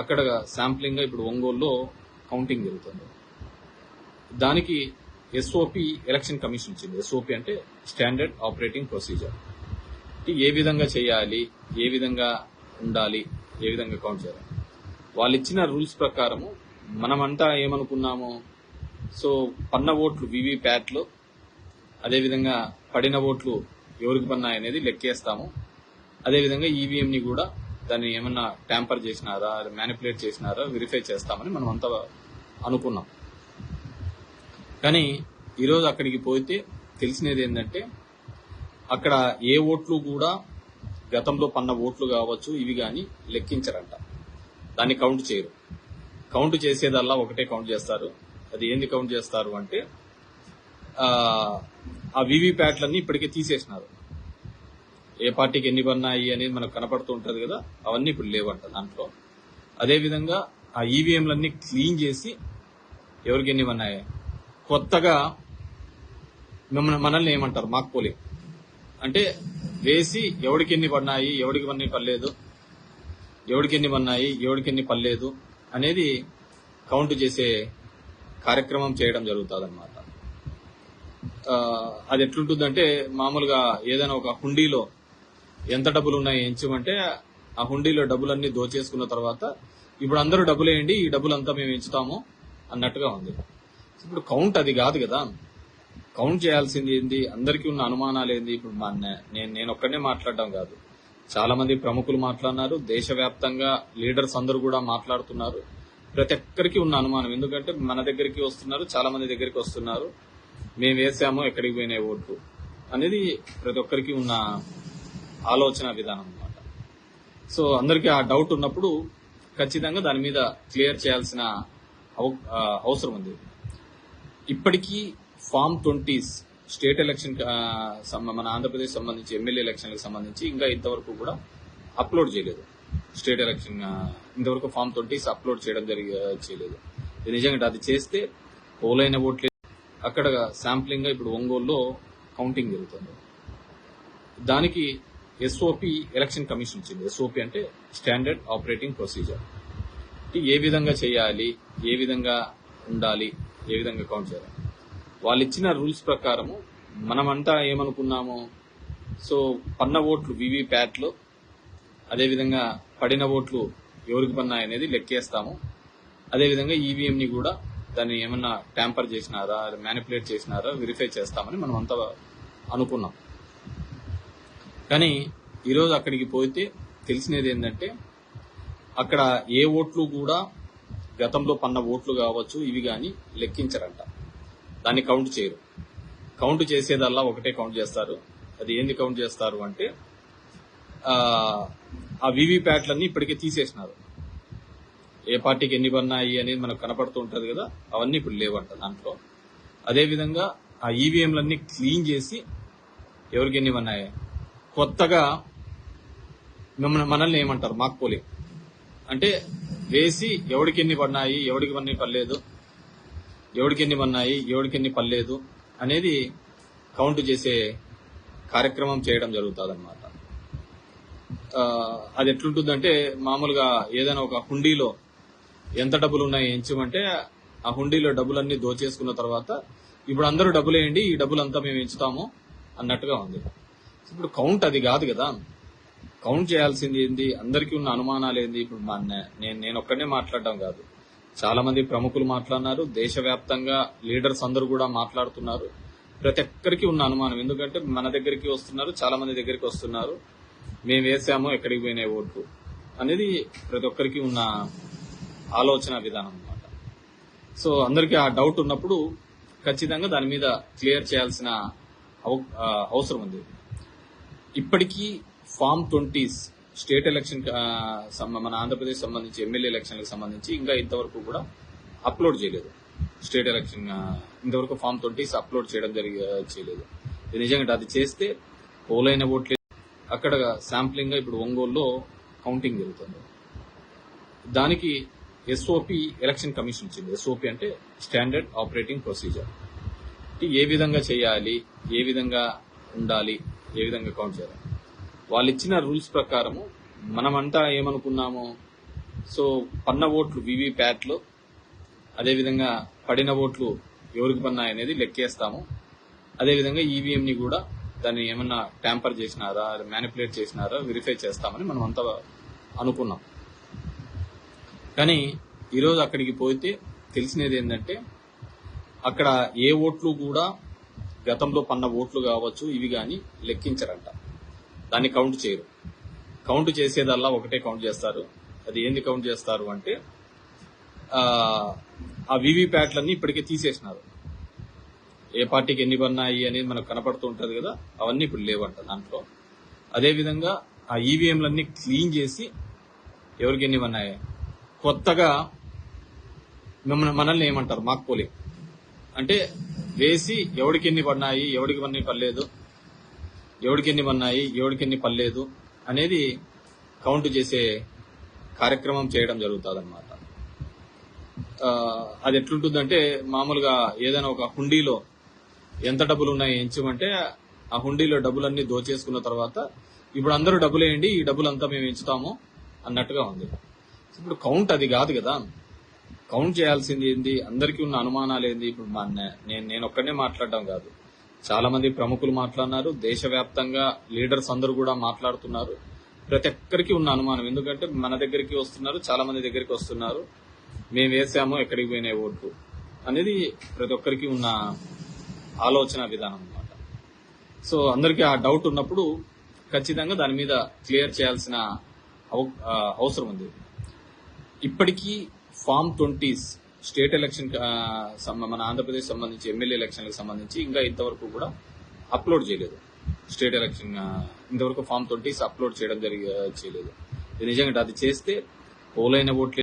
అక్కడ శాంప్లింగ్ ఇప్పుడు ఒంగోలులో కౌంటింగ్ జరుగుతుంది. దానికి ఎస్ఓపి ఎలక్షన్ కమిషన్ ఇచ్చింది. ఎస్ఓపి అంటే స్టాండర్డ్ ఆపరేటింగ్ ప్రొసీజర్ ఏ విధంగా చేయాలి ఏ విధంగా ఉండాలి ఏ విధంగా కౌంట్ చేయాలి? వాళ్ళు ఇచ్చిన రూల్స్ ప్రకారము మనమంతా ఏమనుకున్నాము సో పన్న ఓట్లు వివిప్యాట్లు అదేవిధంగా పడిన ఓట్లు ఎవరికి పన్నాయి అనేది లెక్కేస్తాము అదేవిధంగా ఈవీఎంని కూడా దాన్ని ఏమన్నా ట్యాంపర్ చేసినారా మ్యానిపులేట్ చేసినారా వెరిఫై చేస్తామని మనం అంతా అనుకున్నాం. కానీ ఈరోజు అక్కడికి పోతే తెలిసినది ఏంటంటే అక్కడ ఏ ఓట్లు కూడా గతంలో పన్న ఓట్లు కావచ్చు ఇవి కానీ లెక్కించరంట. దాన్ని కౌంట్ చేయరు. కౌంట్ చేసేదల్లా ఒకటే కౌంట్ చేస్తారు. అది ఏంది కౌంట్ చేస్తారు అంటే ఆ, ఆ వివి ప్యాట్లన్నీ ఇప్పటికే తీసేసినారు. ఏ పార్టీకి ఎన్ని పన్నాయి అనేది మనకు కనపడుతూ ఉంటది కదా అవన్నీ ఇప్పుడు లేవంట దాంట్లో. అదేవిధంగా ఆ ఈవీఎంలన్నీ క్లీన్ చేసి ఎవరికి ఎన్ని పన్నాయి కొత్తగా మిమ్మల్ని మనల్ని ఏమంటారు? మాక్ పోలింగ్ అంటే వేసి ఎవడికి ఎన్ని పడినాయి ఎవడికి ఎన్ని పర్లేదు ఎవడికి ఎన్ని పన్నాయి ఎవడికి ఎన్ని పర్లేదు అనేది కౌంట్ చేసే కార్యక్రమం చేయడం జరుగుతుంది అనమాట అది ఎట్లుంటుందంటే మామూలుగా ఏదైనా ఒక హుండీలో ఎంత డబ్బులు ఉన్నాయి ఎంచమంటే ఆ హుండీలో డబ్బులన్నీ దోచేసుకున్న తర్వాత ఇప్పుడు అందరూ డబ్బులు వేయండి ఈ డబ్బులంతా మేము ఎంచుతాము అన్నట్టుగా ఉంది. ఇప్పుడు కౌంట్ అది కాదు కదా. కౌంట్ చేయాల్సింది ఏంది? అందరికీ ఉన్న అనుమానాలు ఏంది? ఇప్పుడు మా నేను నేను ఒక్కనే మాట్లాడడం కాదు. చాలా మంది ప్రముఖులు మాట్లాడినారు. దేశవ్యాప్తంగా లీడర్స్ అందరూ కూడా మాట్లాడుతున్నారు. ప్రతి ఒక్కరికి ఉన్న అనుమానం. ఎందుకంటే మన దగ్గరికి వస్తున్నారు చాలా మంది దగ్గరికి వస్తున్నారు. మేము వేసాము ఎక్కడికి పోయినాయి ఓట్లు అనేది ప్రతి ఒక్కరికి ఉన్న ఆలోచన విధానం అన్నమాట. సో అందరికీ ఆ డౌట్ ఉన్నప్పుడు ఖచ్చితంగా దాని మీద క్లియర్ చేయాల్సిన అవ- అవసరం ఉంది. ఇప్పటికీ ఫామ్ ట్వంటీస్ స్టేట్ ఎలక్షన్ మన ఆంధ్రప్రదేశ్ సంబంధించి ఎమ్మెల్యే ఎలక్షన్లకు సంబంధించి ఇంకా ఇంతవరకు కూడా అప్లోడ్ చేయలేదు. స్టేట్ ఎలక్షన్ ఇంతవరకు ఫామ్ ట్వంటీస్ అప్లోడ్ చేయడం జరిగి చేయలేదు. నిజంగా అది చేస్తే పోలైన ఓట్లు అక్కడ శాంప్లింగ్ ఇప్పుడు ఒంగోలులో కౌంటింగ్ జరుగుతుంది. దానికి ఎస్ఓపి ఎలక్షన్ కమిషన్ ఇచ్చింది. ఎస్ఓపి అంటే స్టాండర్డ్ ఆపరేటింగ్ ప్రొసీజర్ ఏ విధంగా చేయాలి ఏ విధంగా ఉండాలి ఏ విధంగా కౌంట్ చేయాలి. వాళ్ళు ఇచ్చిన రూల్స్ ప్రకారము మనమంతా ఏమనుకున్నాము సో పన్న ఓట్లు వివి ప్యాట్లు అదేవిధంగా పడిన ఓట్లు ఎవరికి పన్నాయి అనేది లెక్కేస్తాము. అదేవిధంగా ఈవీఎంని కూడా దాన్ని ఏమన్నా ట్యాంపర్ చేసినారా మ్యానిపులేట్ చేసినారా వెరిఫై చేస్తామని మనం అంతా అనుకున్నాం. కానీ ఈరోజు అక్కడికి పోతే తెలిసినది ఏంటంటే అక్కడ ఏ ఓట్లు కూడా గతంలో పన్న ఓట్లు కావచ్చు ఇవి కానీ లెక్కించరంట. దాన్ని కౌంట్ చేయరు. కౌంట్ చేసేదల్లా ఒకటే కౌంట్ చేస్తారు. అది ఏంది కౌంట్ చేస్తారు అంటే ఆ, వివిప్యాట్లన్నీ ఇప్పటికే తీసేసినారు. ఏ పార్టీకి ఎన్ని పన్నాయి అనేది మనకు కనపడుతూ ఉంటుంది కదా అవన్నీ ఇప్పుడు లేవంట దాంట్లో. అదేవిధంగా ఆ ఈవీఎంలన్నీ క్లీన్ చేసి ఎవరికి ఎన్ని పన్నాయి? కొత్తగా మిమ్మల్ని మనల్ని ఏమంటారు? మాకు పోలింగ్ అంటే వేసి ఎవడికి ఎన్ని పడినాయి ఎవడికి ఎన్ని పర్లేదు ఎవడికి ఎన్ని పన్నాయి ఎవడికి ఎన్ని పర్లేదు అనేది కౌంట్ చేసే కార్యక్రమం చేయడం జరుగుతుంది అనమాట అది ఎట్లుంటుందంటే మామూలుగా ఏదైనా ఒక హుండీలో ఎంత డబ్బులు ఉన్నాయి ఎంచమంటే ఆ హుండీలో డబ్బులన్నీ దోచేసుకున్న తర్వాత ఇప్పుడు అందరూ డబ్బులు వేయండి ఈ డబ్బులంతా మేము ఎంచుతాము అన్నట్టుగా ఉంది. ఇప్పుడు కౌంట్ అది కాదు కదా. కౌంట్ చేయాల్సింది ఏంది? అందరికీ ఉన్న అనుమానాలు ఏంది? ఇప్పుడు మా నేను నేను ఒక్కనే మాట్లాడడం కాదు. చాలా మంది ప్రముఖులు మాట్లాడినారు. దేశవ్యాప్తంగా లీడర్స్ అందరూ కూడా మాట్లాడుతున్నారు. ప్రతి ఒక్కరికి ఉన్న అనుమానం. ఎందుకంటే మన దగ్గరికి వస్తున్నారు చాలా మంది దగ్గరికి వస్తున్నారు. మేము వేసాము ఎక్కడికి పోయినాయి ఓట్లు? అనేది ప్రతి ఒక్కరికి ఉన్న ఆలోచన విధానం అన్నమాట. సో అందరికీ ఆ డౌట్ ఉన్నప్పుడు ఖచ్చితంగా దాని మీద క్లియర్ చేయాల్సిన అవ- అవసరం ఉంది. ఇప్పటికీ ఫామ్ ట్వంటీస్ స్టేట్ ఎలక్షన్ మన ఆంధ్రప్రదేశ్ సంబంధించి ఎమ్మెల్యే ఎలక్షన్లకు సంబంధించి ఇంకా ఇంతవరకు కూడా అప్లోడ్ చేయలేదు. స్టేట్ ఎలక్షన్ ఇంతవరకు ఫామ్ ట్వంటీస్ అప్లోడ్ చేయడం జరిగి చేయలేదు. నిజంగా అది చేస్తే పోలైన ఓట్లే అక్కడ శాంప్లింగ్ ఇప్పుడు ఒంగోలులో కౌంటింగ్ జరుగుతుంది. దానికి ఎస్ఓపి ఎలక్షన్ కమిషన్ ఇచ్చింది. ఎస్ఓపి అంటే స్టాండర్డ్ ఆపరేటింగ్ ప్రొసీజర్. ఏ విధంగా చేయాలి ఏ విధంగా ఉండాలి ఏ విధంగా కౌంట్ చేయాలి? వాళ్ళు ఇచ్చిన రూల్స్ ప్రకారము మనమంతా ఏమనుకున్నాము సో పన్న ఓట్లు వివి ప్యాట్లు అదేవిధంగా పడిన ఓట్లు ఎవరికి పన్నాయి అనేది లెక్కేస్తాము. అదేవిధంగా ఈవీఎం ని కూడా దాన్ని ఏమన్నా ట్యాంపర్ చేసినారా మ్యానిపులేట్ చేసినారా వెరిఫై చేస్తామని మనం అంతా అనుకున్నాం. కానీ ఈరోజు అక్కడికి పోతే తెలిసినది ఏంటంటే అక్కడ ఏ ఓట్లు కూడా గతంలో పన్న ఓట్లు కావచ్చు ఇవి కానీ లెక్కించరంట. దాన్ని కౌంట్ చేయరు. కౌంట్ చేసేదల్లా ఒకటే కౌంట్ చేస్తారు. అది ఏంది కౌంట్ చేస్తారు అంటే ఆ, వివిప్యాట్లన్నీ ఇప్పటికే తీసేసినారు. ఏ పార్టీకి ఎన్ని పన్నాయి అనేది మనకు కనపడుతూ ఉంటుంది కదా అవన్నీ ఇప్పుడు లేవంట దాంట్లో. అదేవిధంగా ఆ ఈవీఎంలన్నీ క్లీన్ చేసి ఎవరికి ఎన్ని పన్నాయి? కొత్తగా మిమ్మల్ని మనల్ని ఏమంటారు? మాక్ పోలింగ్ అంటే వేసి ఎవడికి ఎన్ని పడినాయి ఎవడికి పని పర్లేదు ఎవడికి ఎన్ని పడినాయి ఎవడికి ఎన్ని పర్లేదు అనేది కౌంట్ చేసే కార్యక్రమం చేయడం జరుగుతుంది అనమాట అది ఎట్లుంటుందంటే మామూలుగా ఏదైనా ఒక హుండీలో ఎంత డబ్బులు ఉన్నాయి ఎంచమంటే ఆ హుండీలో డబ్బులన్నీ దోచేసుకున్న తర్వాత ఇప్పుడు అందరూ డబ్బులు వేయండి ఈ డబ్బులంతా మేము ఎంచుతాము అన్నట్టుగా ఉంది. ఇప్పుడు కౌంట్ అది కాదు కదా. కౌంట్ చేయాల్సింది ఏంది? అందరికీ ఉన్న అనుమానాలు ఏంది? ఇప్పుడు మా నేను నేను ఒక్కనే మాట్లాడడం కాదు. చాలా మంది ప్రముఖులు మాట్లాడినారు. దేశవ్యాప్తంగా లీడర్స్ అందరూ కూడా మాట్లాడుతున్నారు. ప్రతి ఒక్కరికి ఉన్న అనుమానం. ఎందుకంటే మన దగ్గరికి వస్తున్నారు చాలా మంది దగ్గరికి వస్తున్నారు. మేము వేసాము ఎక్కడికి పోయినాయి ఓట్లు? అనేది ప్రతి ఒక్కరికి ఉన్న ఆలోచన విధానం అన్నమాట. సో అందరికీ ఆ డౌట్ ఉన్నప్పుడు ఖచ్చితంగా దాని మీద క్లియర్ చేయాల్సిన అవ- అవసరం ఉంది. ఇప్పటికీ ఫామ్ ట్వంటీస్ స్టేట్ ఎలక్షన్ మన ఆంధ్రప్రదేశ్ సంబంధించి ఎమ్మెల్యే ఎలక్షన్లకు సంబంధించి ఇంకా ఇంతవరకు కూడా అప్లోడ్ చేయలేదు. స్టేట్ ఎలక్షన్ ఇంతవరకు ఫామ్ ట్వంటీస్ అప్లోడ్ చేయడం జరిగి చేయలేదు. నిజంగా అది చేస్తే పోలైన ఓట్లు